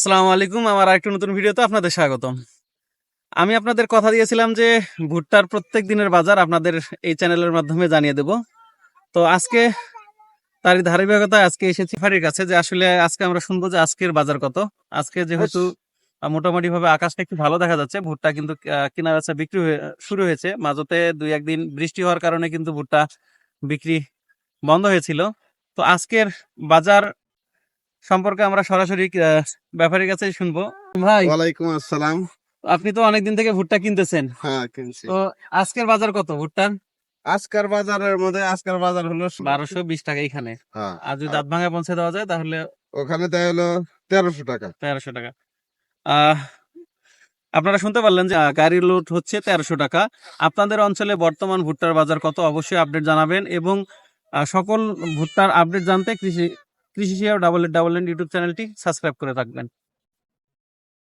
আসসালামু আলাইকুম। আমার আরেকটা নতুন ভিডিওতে আপনাদের স্বাগতম। আমি আপনাদের কথা দিয়েছিলাম যে ভুট্টার প্রত্যেক দিনের বাজার আপনাদের এই চ্যানেলের মাধ্যমে জানিয়ে দেব। তো আজকে তারই ধারাবাহিকতায় আজকে এসেছি ফারির কাছে যে আসলে আজকে আমরা শুনব যে আজকের বাজার কত। আজকে যেহেতু মোটামুটি ভাবে আকাশটা একটু ভালো দেখা যাচ্ছে ভুট্টা কিন্তু কেনা বেচা বিক্রি হয়ে- শুরু হয়েছে। মাঝতে দুই একদিন বৃষ্টি হওয়ার কারণে কিন্তু ভুট্টা বিক্রি বন্ধ হয়েছিল। তো আজকের বাজার সম্পর্কে আমরা সরাসরি ব্যাপারীর কাছে শুনব। ভাই ওয়ালাইকুম আসসালাম। আপনি তো অনেকদিন থেকে ভুট্টা কিনতেছেন। হ্যাঁ কিনছি। তো আজকের বাজার কত ভুট্টার? আজকের বাজারের মধ্যে আজকের বাজার হলো বারোশো বিশ টাকা এখানে হ্যাঁ। আর যদি দাঁত ভাঙা পৌঁছে দেওয়া যায় তাহলে ওখানে দেয় হলো তেরোশো টাকা। তেরোশো টাকা। আপনারা শুনতে পারলেন যে গাড়ির লোড হচ্ছে তেরোশো টাকা। আপনাদের অঞ্চলে বর্তমান ভুট্টার বাজার কত অবশ্যই আপডেট জানাবেন এবং সকল ভুট্টার আপডেট জানতে কৃষি কৃষি ডাবল ডাবল ইউটিউব চ্যানেলটি সাবস্ক্রাইব করে রাখবেন